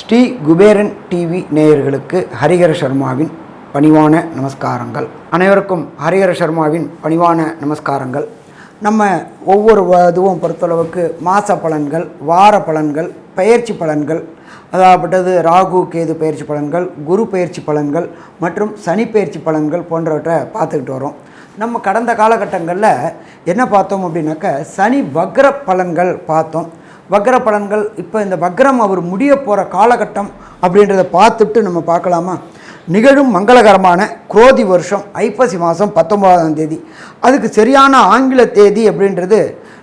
Sri Kuberan TV நேயர்களுக்கு ஹரிஹர சர்மாவின் பணிவான நமஸ்காரங்கள். அனைவருக்கும் ஹரிஹர சர்மாவின் பணிவான நமஸ்காரங்கள். நம்ம ஒவ்வொரு இதுவும் பொறுத்தளவுக்கு மாத பலன்கள் வார பலன்கள் பயிற்சி பலன்கள் அதாகப்பட்டது ராகு கேது பயிற்சி பலன்கள் குரு பயிற்சி பலன்கள் மற்றும் சனி பயிற்சி பலன்கள் போன்றவற்றை பார்த்துக்கிட்டு வரோம். நம்ம கடந்த காலகட்டங்களில் என்ன பார்த்தோம் அப்படின்னாக்க சனி வக்ர பலன்கள் பார்த்தோம். வக்ர பலன்கள் இப்போ இந்த வக்ரம் அவர் முடிய போகிற காலகட்டம் அப்படின்றத பார்த்துட்டு நம்ம பார்க்கலாமா? நிகழும் மங்களகரமான குரோதி வருஷம் ஐப்பசி மாதம் பத்தொம்போதாம் தேதி. அதுக்கு சரியான ஆங்கில தேதி அப்படின்றது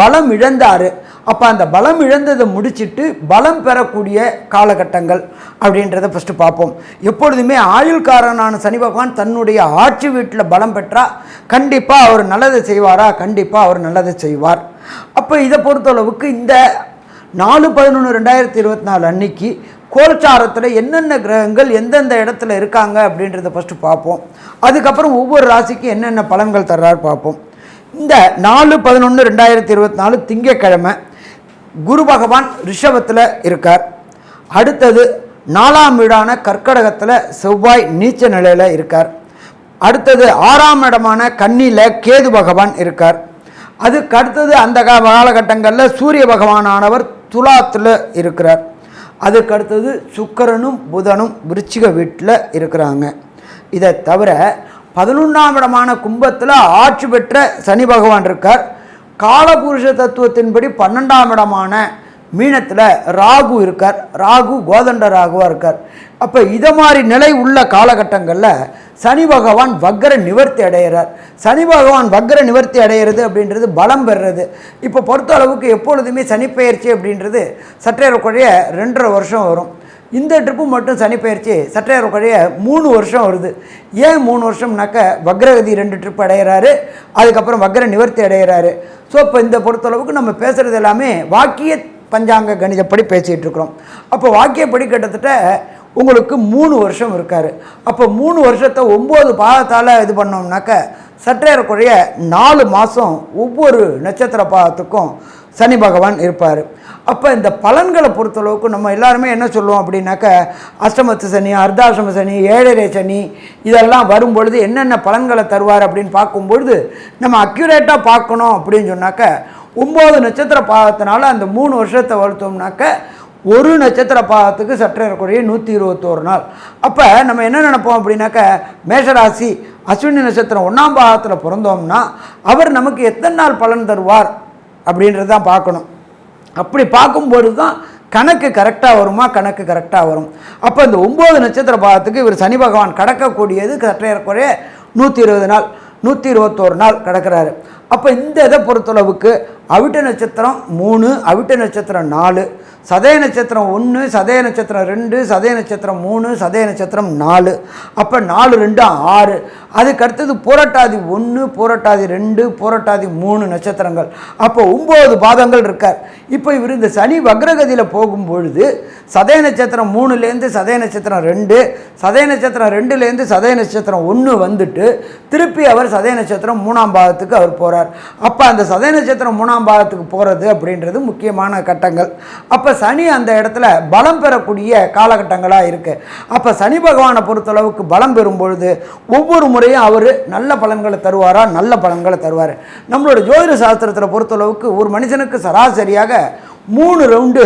பலம் இழந்தார். அப்போ அந்த பலம் இழந்ததை முடிச்சிட்டு பலம் பெறக்கூடிய காலகட்டங்கள் அப்படின்றத ஃபஸ்ட்டு பார்ப்போம். எப்பொழுதுமே ஆயுள்காரனான சனி பகவான் தன்னுடைய ஆட்சி வீட்டில் பலம் பெற்றா கண்டிப்பாக அவர் நல்லதை செய்வாரா? கண்டிப்பாக அவர் நல்லதை செய்வார். அப்போ இதை பொறுத்தளவுக்கு இந்த நாலு பதினொன்று ரெண்டாயிரத்தி இருபத்தி நாலு அன்னைக்கு கோல்சாரத்தில் என்னென்ன கிரகங்கள் எந்தெந்த இடத்துல இருக்காங்க அப்படின்றத ஃபஸ்ட்டு பார்ப்போம். அதுக்கப்புறம் ஒவ்வொரு ராசிக்கும் என்னென்ன பலன்கள் தர்றாரு பார்ப்போம். இந்த நாலு பதினொன்று ரெண்டாயிரத்தி இருபத்தி நாலு திங்கக்கிழமை குரு பகவான் ரிஷபத்தில் இருக்கார். அடுத்தது நாலாம் வீடான கர்க்கடகத்தில் செவ்வாய் நீச்ச நிலையில் இருக்கார். அடுத்தது ஆறாம் இடமான கன்னியில் கேது பகவான் இருக்கார். அதுக்கு அடுத்தது அந்த காலகட்டங்களில் சூரிய பகவானானவர் துலாத்தில் இருக்கிறார். அதுக்கு அடுத்தது சுக்கரனும் புதனும் விருச்சிக வீட்டில் இருக்கிறாங்க. இதை தவிர பதினொன்றாம் இடமான கும்பத்தில் ஆட்சி பெற்ற சனி பகவான் இருக்கார். காலபுருஷ தத்துவத்தின்படி பன்னெண்டாம் இடமான மீனத்தில் ராகு இருக்கார். ராகு கோதண்ட ராகுவாக இருக்கார். அப்போ இதை மாதிரி நிலை உள்ள காலகட்டங்களில் சனி பகவான் வக்கர நிவர்த்தி அடைகிறார் சனி பகவான் வக்கர நிவர்த்தி அடைகிறது அப்படின்றது பலம் பெறுறது. இப்போ பொறுத்த அளவுக்கு எப்பொழுதுமே சனிப்பெயர்ச்சி அப்படின்றது சற்றேறக்குறைய ரெண்டரை வருஷம் வரும். இந்த ட்ரிப்பு மட்டும் சனி பயிற்சி சற்றேறக்குறைய மூணு வருஷம் வருது. ஏன் மூணு வருஷம்னாக்க வக்ரகதி ரெண்டு ட்ரிப் அடைகிறாரு அதுக்கப்புறம் வக்ர நிவர்த்தி அடைகிறாரு ஸோ இப்போ இந்த பொறுத்தளவுக்கு நம்ம பேசுகிறது எல்லாமே வாக்கிய பஞ்சாங்க கணிதப்படி பேசிகிட்டு இருக்கிறோம். அப்போ வாக்கியப்படி கிட்டத்தட்ட உங்களுக்கு மூணு வருஷம் இருக்கார். அப்போ மூணு வருஷத்தை ஒம்பது பாதத்தால் இது பண்ணோம்னாக்க சற்றேறக்குறைய நாலு மாதம் ஒவ்வொரு நட்சத்திர பாதத்துக்கும் சனி பகவான் இருப்பார். அப்போ இந்த பலன்களை பொறுத்தளவுக்கு நம்ம எல்லாருமே என்ன சொல்லுவோம் அப்படின்னாக்க அஷ்டமத்து சனி அர்த்தாசிரம சனி ஏழரை சனி இதெல்லாம் வரும்பொழுது என்னென்ன பலன்களை தருவார் அப்படின்னு பார்க்கும்பொழுது நம்ம அக்யூரேட்டாக பார்க்கணும் அப்படின்னு சொன்னாக்க ஒம்பது நட்சத்திர பாகத்தினால அந்த மூணு வருஷத்தை வளர்த்தோம்னாக்க ஒரு நட்சத்திர பாதத்துக்கு இருக்கக்கூடிய நூற்றி இருபத்தோரு நாள். அப்போ நம்ம என்ன நினைப்போம் அப்படின்னாக்க மேஷராசி அஸ்வினி நட்சத்திரம் ஒன்றாம் பாகத்தில் பிறந்தோம்னா அவர் நமக்கு எத்தனை நாள் பலன் தருவார்? அப்படின்றது தான் பார்க்கணும். அப்படி பார்க்கும்போது தான் கணக்கு கரெக்டாக வருமா கணக்கு கரெக்டாக வரும். அப்போ இந்த ஒம்பது நட்சத்திர பாதத்துக்கு இவர் சனி பகவான் கடக்கக்கூடியது சற்றேறக்குறைய நூற்றி இருபது நாள் நூற்றி இருபத்தோரு நாள் கிடக்கிறாரு. அப்போ இந்த இதை பொறுத்தளவுக்கு அவிட்ட நட்சத்திரம் மூணு அவிட்ட நட்சத்திரம் நாலு சதய நட்சத்திரம் ஒன்று சதய நட்சத்திரம் ரெண்டு சதய நட்சத்திரம் மூணு சதய நட்சத்திரம் நாலு அப்போ நாலு ரெண்டு ஆறு அதுக்கு அடுத்தது பூரட்டாதி ஒன்று புரட்டாதி ரெண்டு புரட்டாதி மூணு நட்சத்திரங்கள் அப்போ ஒம்பது பாதங்கள் இருக்கார் இப்போ இவர் இந்த சனி வக்ரகதியில் போகும்பொழுது சதய நட்சத்திரம் மூணுலேருந்து சதய நட்சத்திரம் ரெண்டு சதய நட்சத்திரம் ரெண்டுலேருந்து சதய நட்சத்திரம் ஒன்று வந்துட்டு திருப்பி அவர் சதய நட்சத்திரம் மூணாம் பாதத்துக்கு அவர் போகிறார் அப்போ அந்த சதய நட்சத்திரம் மூணாம் பாகத்துக்கு போகிறது அப்படின்றது முக்கியமான கட்டங்கள். அப்போ சனி அந்த இடத்துல பலம் பெறக்கூடிய காலகட்டங்களாக இருக்குது அப்போ சனி பகவானை பொறுத்தளவுக்கு பலம் பெறும் பொழுது ஒவ்வொரு முறையும் அவர் நல்ல பலன்களை தருவாரா? நல்ல பலன்களை தருவார். நம்மளோட ஜோதிட சாஸ்திரத்தில் பொறுத்தளவுக்கு ஒரு மனுஷனுக்கு சராசரியாக மூணு ரவுண்டு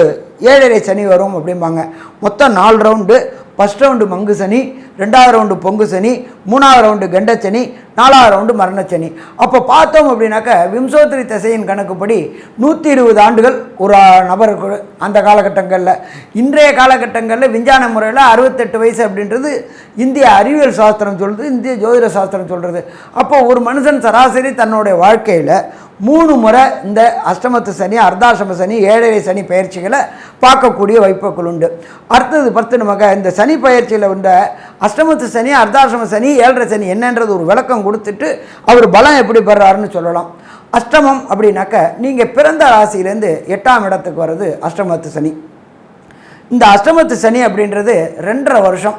ஏழரை சனி வரும் அப்படிம்பாங்க. மொத்தம் நாலு ரவுண்டு ஃபஸ்ட் ரவுண்டு மங்கு சனி ரெண்டாவது ரவுண்டு பொங்கு சனி மூணாவது ரவுண்டு கண்டச்சனி நாலாவது ரவுண்டு மரணச்சனி. அப்போ பார்த்தோம் அப்படின்னாக்க விம்சோத்திரி திசையின் கணக்குப்படி நூற்றி இருபது ஆண்டுகள் ஒரு நபருக்கு அந்த காலகட்டங்களில். இன்றைய காலகட்டங்களில் விஞ்ஞான முறையில் அறுபத்தெட்டு வயசு அப்படின்றது இந்திய அறிவியல் சாஸ்திரம் சொல்கிறது இந்திய ஜோதிட சாஸ்திரம் சொல்கிறது அப்போ ஒரு மனுஷன் சராசரி தன்னுடைய வாழ்க்கையில் மூணு முறை இந்த அஷ்டமத்து சனி அர்த்தாசிரம சனி ஏழரை சனி பயிற்சிகளை பார்க்கக்கூடிய வைப்புகள் உண்டு. அடுத்தது பத்து நமக்கு இந்த சனி பயிற்சியில் உண்ட அஷ்டமத்து சனி அர்த்தாசிரம சனி ஏழரை சனி என்னன்றது ஒரு விளக்கம் கொடுத்துட்டு அவர் பலம் எப்படி பெறாருன்னு சொல்லலாம். அஷ்டமம் அப்படின்னாக்க நீங்கள் பிறந்த ராசியிலேருந்து எட்டாம் இடத்துக்கு வர்றது அஷ்டமத்து சனி. இந்த அஷ்டமத்து சனி அப்படின்றது ரெண்டரை வருஷம்.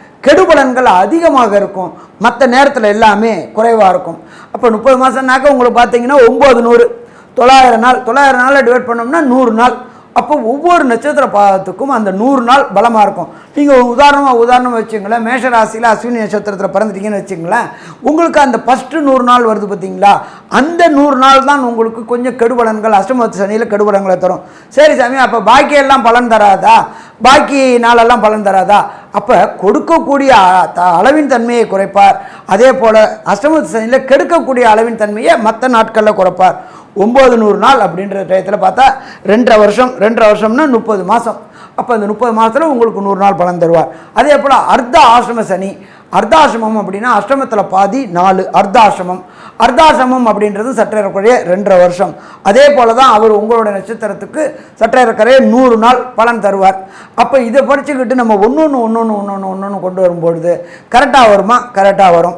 கெடுபலன்கள் அதிகமாக இருக்கும். மற்ற நேரத்தில் எல்லாமே குறைவாக இருக்கும். அப்போ முப்பது மாதம்னாக்க உங்களுக்கு பார்த்தீங்கன்னா ஒம்பது நூறு. தொள்ளாயிரம் நாள் தொள்ளாயிரம் நாளில் டிவைட் பண்ணோம்னா நூறு நாள். அப்போ ஒவ்வொரு நட்சத்திர பாதத்துக்கும் அந்த நூறு நாள் பலமாக இருக்கும். நீங்கள் உதாரணமாக உதாரணம் வச்சுங்களேன் மேஷ ராசியில் அஸ்வினி நட்சத்திரத்தில் பிறந்துட்டீங்கன்னு வச்சுங்களேன் உங்களுக்கு அந்த ஃபஸ்ட்டு நூறு நாள் வருது பார்த்தீங்களா அந்த நூறு நாள் தான் உங்களுக்கு கொஞ்சம் கெடுபலன்கள் அஷ்டமத்து சனியில் கெடுபலன்களை தரும். சரி சாமி அப்போ பாக்கியெல்லாம் பலன் தராதா? பாக்கி நாளெல்லாம் பலன் தராதா? அப்போ கொடுக்கக்கூடிய த- அளவின் தன்மையை குறைப்பார். அதே போல் அஷ்டமத்து சனியில் கெடுக்கக்கூடிய அளவின் தன்மையை மற்ற நாட்களில் குறைப்பார். ஒம்பது நூறு நாள் அப்படின்ற டயத்தில் பார்த்தா ரெண்டரை வருஷம் ரெண்டரை வருஷம்னா முப்பது மாதம் அப்போ அந்த முப்பது மாதத்தில் உங்களுக்கு நூறு நாள் பலன் தருவார். அதே போல் அர்த்த ஆசிரம சனி அர்த்தாசிரமம் அப்படின்னா அஷ்டமத்தில் பாதி நாலு அர்த்தாசிரமம் அர்த்தாசிரமம் அப்படின்றது சற்றேறக்குறைய ரெண்டரை வருஷம். அதே போல தான் அவர் உங்களோட நட்சத்திரத்துக்கு சற்றேறக்குறைய நூறு நாள் பலன் தருவார். அப்போ இதை படிச்சுக்கிட்டு நம்ம ஒன்று ஒன்று ஒன்று ஒன்று ஒன்று ஒன்று ஒன்று கொண்டு வரும்பொழுது கரெக்டாக வருமா? கரெக்டாக வரும்.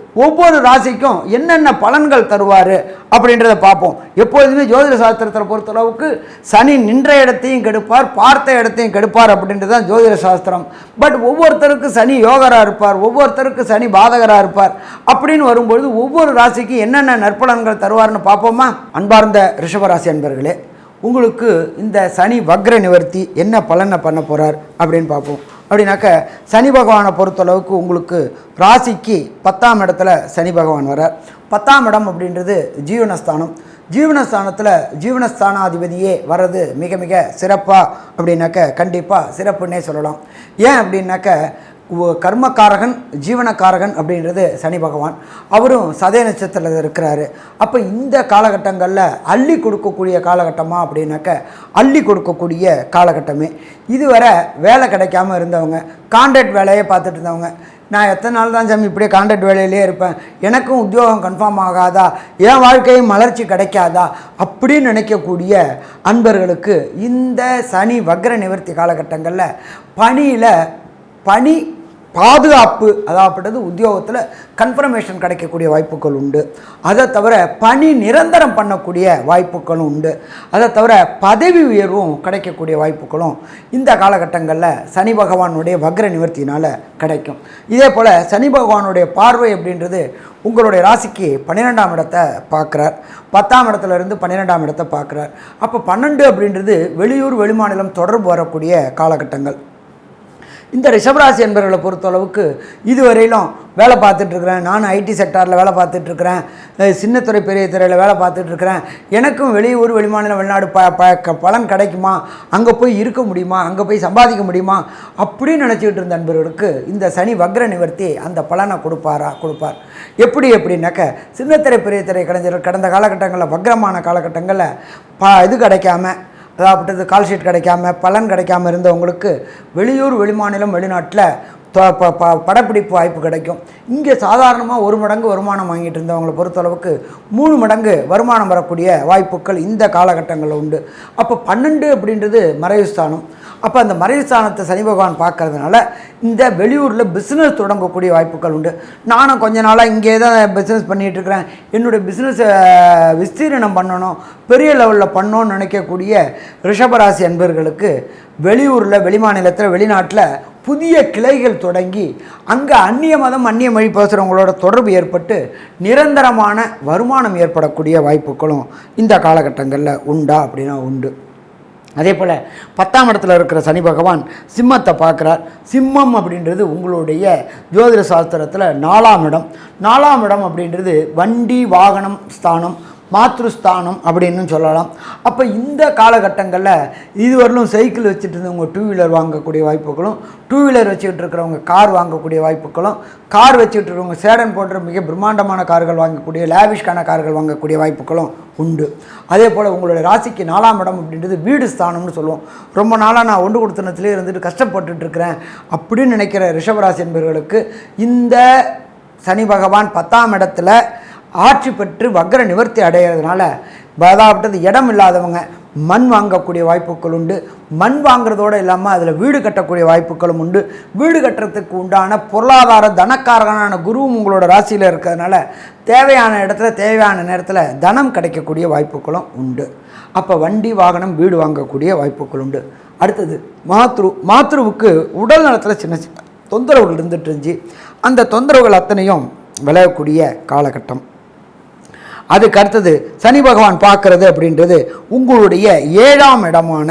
ஒவ்வொரு ராசிக்கும் என்னென்ன பலன்கள் தருவார் அப்படின்றத பார்ப்போம். எப்பொழுதுமே ஜோதிட சாஸ்திரத்தில் பொறுத்தளவுக்கு சனி நின்ற இடத்தையும் கெடுப்பார் பார்த்த இடத்தையும் கெடுப்பார் அப்படின்றது தான் ஜோதிட சாஸ்திரம். பட் ஒவ்வொருத்தருக்கு சனி யோகராக இருப்பார் ஒவ்வொருத்தருக்கு சனி பாதகராக இருப்பார் அப்படின்னு வரும்பொழுது ஒவ்வொரு ராசிக்கு என்னென்ன நற்பலன்கள் தருவார்னு பார்ப்போமா? அன்பார்ந்த ரிஷபராசி அன்பர்களே உங்களுக்கு இந்த சனி வக்ர நிவர்த்தி என்ன பலனை பண்ண போகிறார் அப்படின்னு பார்ப்போம். அப்படின்னாக்க சனி பகவானை பொறுத்தளவுக்கு உங்களுக்கு ராசிக்கு பத்தாம் இடத்துல சனி பகவான் வரார் பத்தாம் இடம் அப்படின்றது ஜீவனஸ்தானம். ஜீவனஸ்தானத்தில் ஜீவனஸ்தானாதிபதியே வர்றது மிக மிக சிறப்பாக அப்படின்னாக்க கண்டிப்பாக சிறப்புன்னே சொல்லலாம். ஏன் அப்படின்னாக்க கர்மக்காரகன் ஜீவனக்காரகன் அப்படின்றது சனி பகவான். அவரும் சதய நட்சத்திரத்தில் இருக்கிறாரு. அப்போ இந்த காலகட்டங்களில் அள்ளி கொடுக்கக்கூடிய காலகட்டமாக அப்படின்னாக்க அள்ளி கொடுக்கக்கூடிய காலகட்டமே. இதுவரை வேலை கிடைக்காம இருந்தவங்க கான்ட்ராக்ட் வேலையை பார்த்துட்டு இருந்தவங்க நான் எத்தனை நாள் தான் சாமி இப்படியே கான்ட்ராக்ட் வேலையிலே இருப்பேன்? எனக்கும் உத்தியோகம் கன்ஃபார்ம் ஆகாதா? என் வாழ்க்கையும் மலர்ச்சி கிடைக்காதா? அப்படின்னு நினைக்கக்கூடிய அன்பர்களுக்கு இந்த சனி வக்ர நிவர்த்தி காலகட்டங்களில் பணியில் பணி பாதுகாப்பு அதாகப்பட்டது உத்தியோகத்தில் கன்ஃபர்மேஷன் கிடைக்கக்கூடிய வாய்ப்புகள் உண்டு. அதை தவிர பணி நிரந்தரம் பண்ணக்கூடிய வாய்ப்புகளும் உண்டு. அதை தவிர பதவி உயர்வும் கிடைக்கக்கூடிய வாய்ப்புகளும் இந்த காலகட்டங்களில் சனி பகவானுடைய வக்ர நிவர்த்தினால் கிடைக்கும். இதே போல் சனி பகவானுடைய பார்வை அப்படின்றது உங்களுடைய ராசிக்கு பன்னிரெண்டாம் இடத்தை பார்க்குறார். பத்தாம் இடத்துல இருந்து பன்னிரெண்டாம் இடத்தை பார்க்குறார். அப்போ பன்னெண்டு அப்படின்றது வெளியூர் வெளிமாநிலம் தொடர்பு வரக்கூடிய காலகட்டங்கள். இந்த ரிஷபராசி என்பவர்களை பொறுத்தளவுக்கு இதுவரையிலும் வேலை பார்த்துட்ருக்குறேன். நான் ஐடி செக்டாரில் வேலை பார்த்துட்ருக்குறேன். சின்னத்துறை பெரிய துறையில் வேலை பார்த்துட்ருக்குறேன். எனக்கும் வெளியூர் வெளிமாநில வெளிநாடு ப ப க- பலன் கிடைக்குமா? அங்கே போய் இருக்க முடியுமா? அங்கே போய் சம்பாதிக்க முடியுமா? அப்படின்னு நினச்சிக்கிட்டு இருந்த நண்பர்களுக்கு இந்த சனி வக்ர நிவர்த்தி அந்த பலனை கொடுப்பாரா கொடுப்பார். எப்படி எப்படின்னாக்க சின்னத்திரை பெரிய திரை கலைஞர்கள் கடந்த காலகட்டங்களில் வக்ரமான காலகட்டங்களில் ப இது கிடைக்காம அதாவது கால்ஷீட் கிடைக்காம பலன் கிடைக்காம இருந்தவங்களுக்கு வெளியூர் வெளிமாநிலம் வெளிநாட்டில் படப்பிடிப்பு வாய்ப்பு கிடைக்கும். இங்கே சாதாரணமாக ஒரு மடங்கு வருமானம் வாங்கிட்டு இருந்தவங்களை பொறுத்தளவுக்கு மூணு மடங்கு வருமானம் வரக்கூடிய வாய்ப்புகள் இந்த காலகட்டங்களில் உண்டு. அப்போ பன்னெண்டு அப்படின்றது மறைவு ஸ்தானம். அப்போ அந்த மறைவு ஸ்தானத்தை சனி பகவான் பார்க்கறதுனால இந்த வெளியூரில் பிஸ்னஸ் தொடங்கக்கூடிய வாய்ப்புகள் உண்டு. நானும் கொஞ்ச நாளாக இங்கே தான் பிஸ்னஸ் பண்ணிகிட்ருக்கிறேன் என்னுடைய பிஸ்னஸை விஸ்தீரணம் பண்ணணும் பெரிய லெவலில் பண்ணணும்னு நினைக்கக்கூடிய ரிஷபராசி அன்பர்களுக்கு வெளியூரில் வெளிமாநிலத்தில் வெளிநாட்டில் புதிய கிளைகள் தொடங்கி அங்கே அந்நிய மதம் அந்நிய மொழி பேசுகிறவங்களோட தொடர்பு ஏற்பட்டு நிரந்தரமான வருமானம் ஏற்படக்கூடிய வாய்ப்புகளும் இந்த காலகட்டங்களில் உண்டா அப்படின்னா உண்டு. அதே போல் பத்தாம் இடத்துல இருக்கிற சனி பகவான் சிம்மத்தை பார்க்குறார். சிம்மம் அப்படின்றது உங்களுடைய ஜோதிட சாஸ்திரத்தில் நாலாம் இடம். நாலாம் இடம் அப்படின்றது வண்டி வாகனம் ஸ்தானம் மாத்ருஸ்தானம் அப்படின்னு சொல்லலாம். அப்போ இந்த காலகட்டங்களில் இதுவரையிலும் சைக்கிள் வச்சுட்டு இருந்தவங்க டூ வீலர் வாங்கக்கூடிய வாய்ப்புகளும் டூ வீலர் வச்சுக்கிட்டு இருக்கிறவங்க கார் வாங்கக்கூடிய வாய்ப்புகளும் கார் வச்சுக்கிட்டு இருக்கிறவங்க சேடன் போன்ற மிக பிரம்மாண்டமான கார்கள் வாங்கக்கூடிய லேவிஷ்கான கார்கள் வாங்கக்கூடிய வாய்ப்புகளும் உண்டு. அதே போல் உங்களுடைய ராசிக்கு நாலாம் இடம் அப்படின்றது வீடு ஸ்தானம்னு சொல்லுவோம். ரொம்ப நாளாக நான் ஒன்று கொடுத்தனத்திலே இருந்துட்டு கஷ்டப்பட்டுட்டு இருக்கிறேன் அப்படின்னு நினைக்கிற ரிஷபராசி என்பவர்களுக்கு இந்த சனி பகவான் பத்தாம் இடத்துல ஆட்சி பெற்று வக்ர நிவர்த்தி அடைகிறதுனால அதாவது இடம் இல்லாதவங்க மண் வாங்கக்கூடிய வாய்ப்புகள் உண்டு. மண் வாங்குறதோடு இல்லாமல் அதில் வீடு கட்டக்கூடிய வாய்ப்புகளும் உண்டு. வீடு கட்டுறதுக்கு உண்டான பொருளாதார தனக்காரகனான குருவும் உங்களோட ராசியில் இருக்கிறதுனால தேவையான இடத்துல தேவையான நேரத்தில் தனம் கிடைக்கக்கூடிய வாய்ப்புகளும் உண்டு. அப்போ வண்டி வாகனம் வீடு வாங்கக்கூடிய வாய்ப்புகள் உண்டு. அடுத்தது மாத்ரு மாத்ருவுக்கு உடல் நலத்தில் சின்ன சின்ன தொந்தரவுகள் இருந்துட்டு இருந்துச்சு. அந்த தொந்தரவுகள் அத்தனையும் விளையக்கூடிய காலகட்டம். அதுக்கு அடுத்தது சனி பகவான் பார்க்கறது அப்படின்றது உங்களுடைய ஏழாம் இடமான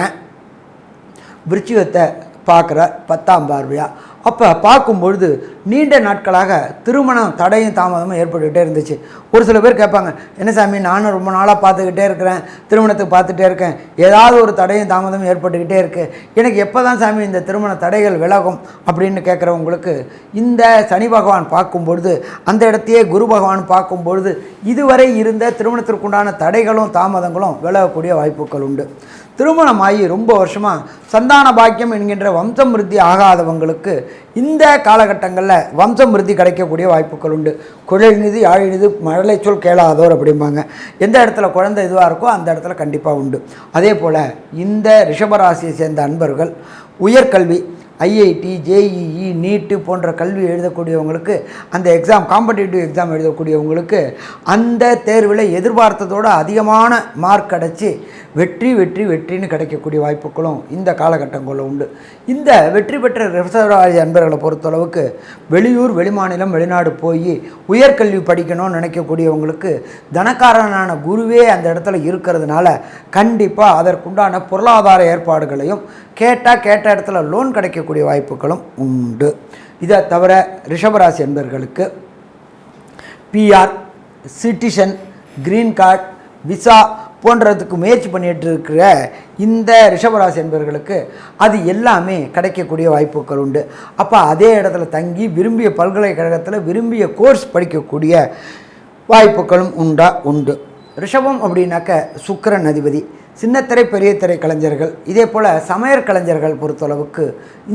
விருச்சிகத்தை பார்க்குற பத்தாம் பார்வையா? அப்போ பார்க்கும்பொழுது நீண்ட நாட்களாக திருமணம் தடையும் தாமதமும் ஏற்பட்டுக்கிட்டே இருந்துச்சு. ஒரு சில பேர் கேட்பாங்க என்ன சாமி நானும் ரொம்ப நாளாக பார்த்துக்கிட்டே இருக்கிறேன் திருமணத்துக்கு பார்த்துட்டே இருக்கேன் ஏதாவது ஒரு தடையும் தாமதமும் ஏற்பட்டுக்கிட்டே இருக்குது எனக்கு எப்போ தான் சாமி இந்த திருமண தடைகள் விலகும்? அப்படின்னு கேட்குறவங்களுக்கு இந்த சனி பகவான் பார்க்கும்பொழுது அந்த இடத்தையே குரு பகவான் பார்க்கும்பொழுது இதுவரை இருந்த திருமணத்திற்குண்டான தடைகளும் தாமதங்களும் விலகக்கூடிய வாய்ப்புகள் உண்டு. திருமணமாகி ரொம்ப வருஷமாக சந்தான பாக்கியம் என்கின்ற வம்சம் விருத்தி ஆகாதவங்களுக்கு இந்த காலகட்டங்களில் வம்சம் விருத்தி கிடைக்கக்கூடிய வாய்ப்புகள் உண்டு. குழலினிது யாழினிது மழலை சொல் கேளாதோர் அப்படிம்பாங்க. எந்த இடத்துல குழந்தை இதுவாக இருக்கோ அந்த இடத்துல கண்டிப்பாக உண்டு. அதே போல் இந்த ரிஷபராசியை சேர்ந்த அன்பர்கள் உயர்கல்வி ஐஐடி ஜேஇஇ நீட்டு போன்ற கல்வி எழுதக்கூடியவங்களுக்கு அந்த எக்ஸாம் காம்படிட்டிவ் எக்ஸாம் எழுதக்கூடியவங்களுக்கு அந்த தேர்வில் எதிர்பார்த்ததோட அதிகமான மார்க் கிடச்சி வெற்றி வெற்றி வெற்றின்னு கிடைக்கக்கூடிய வாய்ப்புகளும் இந்த காலகட்டங்களில் உண்டு. இந்த வெற்றி பெற்ற ரிசர்வராஜ் அன்பர்களை பொறுத்தளவுக்கு வெளியூர் வெளிமாநிலம் வெளிநாடு போய் உயர்கல்வி படிக்கணும்னு நினைக்கக்கூடியவங்களுக்கு தனக்காரனான குருவே அந்த இடத்துல இருக்கிறதுனால கண்டிப்பாக அதற்குண்டான பொருளாதார ஏற்பாடுகளையும் கேட்டால் கேட்ட இடத்துல லோன் கிடைக்கக்கூடிய வாய்ப்புகளும் உண்டு. இதை தவிர ரிஷபராசி என்பர்களுக்கு PR citizen green card visa போன்றதுக்கு முயற்சி பண்ணிட்டு இருக்கிற இந்த ரிஷபராசி என்பவர்களுக்கு அது எல்லாமே கிடைக்கக்கூடிய வாய்ப்புகள் உண்டு. அப்போ அதே இடத்துல தங்கி விரும்பிய பல்கலைக்கழகத்தில் விரும்பிய கோர்ஸ் படிக்கக்கூடிய வாய்ப்புகளும் உண்டா? உண்டு. ரிஷபம் அப்படின்னாக்க சுக்கரன் அதிபதி சின்னத்திரை பெரிய திரை கலைஞர்கள். இதே போல் சமையற் கலைஞர்கள் பொறுத்தளவுக்கு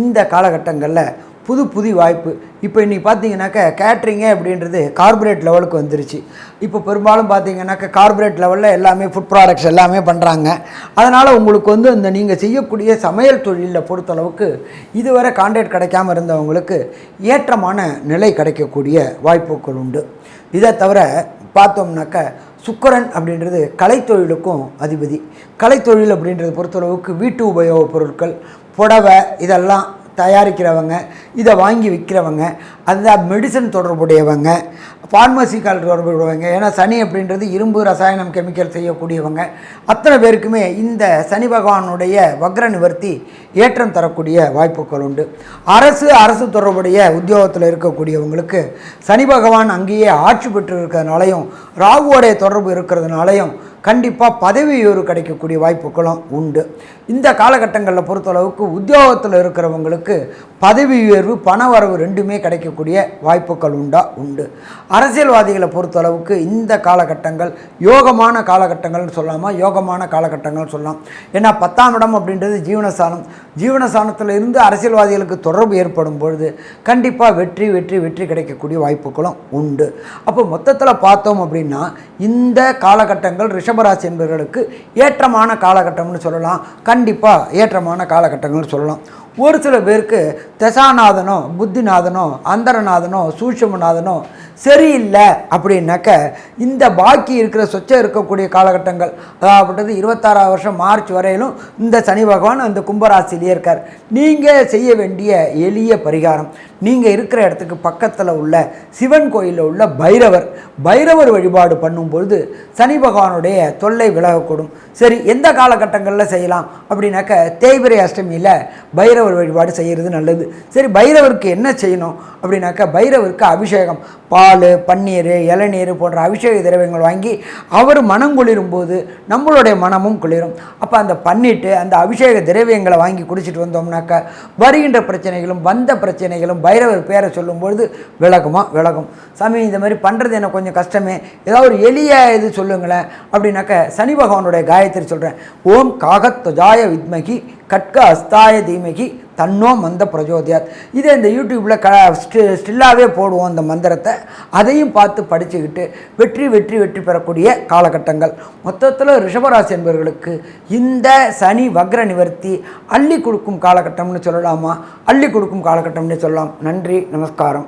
இந்த காலகட்டங்களில் புது புது வாய்ப்பு. இப்போ இன்றைக்கி பார்த்தீங்கன்னாக்கா கேட்ரிங்கே அப்படின்றது கார்பரேட் லெவலுக்கு வந்துருச்சு. இப்போ பெரும்பாலும் பார்த்தீங்கன்னாக்கா கார்பரேட் லெவலில் எல்லாமே ஃபுட் ப்ராடக்ட்ஸ் எல்லாமே பண்ணுறாங்க அதனால் உங்களுக்கு வந்து இந்த நீங்கள் செய்யக்கூடிய சமையல் தொழிலில் பொறுத்தளவுக்கு இதுவரை கான்ட்ராக்ட் கிடைக்காம இருந்தவங்களுக்கு ஏற்றமான நிலை கிடைக்கக்கூடிய வாய்ப்புகள் உண்டு. இதை தவிர பார்த்தோம்னாக்க சுக்கரன் அப்படின்றது கலைத்தொழிலுக்கும் அதிபதி. கலைத்தொழில் அப்படின்றது பொறுத்தளவுக்கு வீட்டு உபயோகப் பொருட்கள் புடவை இதெல்லாம் தயாரிக்கிறவங்க இதை வாங்கி விற்கிறவங்க அந்த மெடிசன் தொடர்புடையவங்க ஃபார்மசிக்கால் தொடர்புடையவங்க. ஏன்னா சனி அப்படின்றது இரும்பு ரசாயனம் கெமிக்கல் செய்யக்கூடியவங்க. அத்தனை பேருக்குமே இந்த சனி பகவானுடைய வக்ர நிவர்த்தி ஏற்றம் தரக்கூடிய வாய்ப்புகள் உண்டு. அரசு அரசு தொடர்புடைய உத்தியோகத்தில் இருக்கக்கூடியவங்களுக்கு சனி பகவான் அங்கேயே ஆட்சி பெற்று இருக்கிறதுனாலையும் ராகுவோடைய தொடர்பு இருக்கிறதுனாலையும் கண்டிப்பாக பதவி உயர்வு கிடைக்கக்கூடிய வாய்ப்புகளும் உண்டு. இந்த காலகட்டங்களில் பொறுத்தளவுக்கு உத்தியோகத்தில் இருக்கிறவங்களுக்கு பதவி உயர்வு பண வரவு ரெண்டுமே கிடைக்கக்கூடிய வாய்ப்புகள் உண்டா? உண்டு. அரசியல்வாதிகளை பொறுத்தளவுக்கு இந்த காலகட்டங்கள் யோகமான காலகட்டங்கள்னு சொல்லாமல் யோகமான காலகட்டங்கள்னு சொல்லலாம். ஏன்னா பத்தாம் இடம் அப்படின்றது ஜீவனசானம் ஜீவனசானத்தில் இருந்து அரசியல்வாதிகளுக்கு தொடர்பு ஏற்படும் பொழுது கண்டிப்பாக வெற்றி வெற்றி வெற்றி கிடைக்கக்கூடிய வாய்ப்புகளும் உண்டு. அப்போ மொத்தத்தில் பார்த்தோம் அப்படின்னா இந்த காலகட்டங்கள் ரிஷப் ரிஷபராசி என்பவர்களுக்கு ஏற்றமான காலகட்டம்னு சொல்லலாம். கண்டிப்பாக ஏற்றமான காலகட்டங்கள்னு சொல்லலாம். ஒரு சில பேருக்கு தசாநாதனோ புத்திநாதனோ அந்தரநாதனோ சூஷமநாதனோ சரியில்லை அப்படின்னாக்க இந்த பாக்கி இருக்கிற சொச்சம் இருக்கக்கூடிய காலகட்டங்கள் அதாவது இருபத்தாறாவது வருஷம் மார்ச் வரையிலும் இந்த சனி பகவான் அந்த கும்பராசிலேயே இருக்கார். நீங்கள் செய்ய வேண்டிய எளிய பரிகாரம் நீங்கள் இருக்கிற இடத்துக்கு பக்கத்தில் உள்ள சிவன் கோயிலில் உள்ள பைரவர் பைரவர் வழிபாடு பண்ணும்பொழுது சனி பகவானுடைய தொல்லை விலகக்கூடும். சரி எந்த காலகட்டங்களில் செய்யலாம்? அப்படின்னாக்க தேய்பிரை அஷ்டமியில் பைரவர் வழிபாடு செய்கிறது நல்லது. சரி பைரவருக்கு என்ன செய்யணும்? அப்படின்னாக்கா பைரவருக்கு அபிஷேகம். பால் பன்னீர் இளநீர் போன்ற அபிஷேக திரவியங்கள் வாங்கி அவர் மனம் குளிரும் போது நம்மளுடைய மனமும் குளிரும். அப்போ அந்த பண்ணிட்டு அந்த அபிஷேக திரவியங்களை வாங்கி குடிச்சிட்டு வந்தோம்னாக்கா வருகின்ற பிரச்சனைகளும் வந்த பிரச்சனைகளும் பைரவர் பேரை சொல்லும்பொழுது விலகுமா? விலகும். சாமி இந்த மாதிரி பண்ணுறது எனக்கு கொஞ்சம் கஷ்டமே. ஏதாவது ஒரு எளிய இது சொல்லுங்களேன். அப்படின்னாக்க சனி பகவானுடைய காயத்ரி சொல்கிறேன் ஓம் காகத்வஜாய வித்மகி கட்க அஸ்தாய தீமகி தன்னோ மந்த பிரஜோதியாத். இதை இந்த யூடியூப்பில் க ஸ்டி ஸ்டில்லாகவே போடுவோம் அந்த மந்திரத்தை. அதையும் பார்த்து படிச்சுக்கிட்டு வெற்றி வெற்றி வெற்றி பெறக்கூடிய காலகட்டங்கள். மொத்தத்தில் ரிஷபராசி என்பவர்களுக்கு இந்த சனி வக்ர நிவர்த்தி அள்ளி கொடுக்கும் காலகட்டம்னு சொல்லலாமா? அள்ளி கொடுக்கும் காலகட்டம்னு சொல்லலாம். நன்றி நமஸ்காரம்.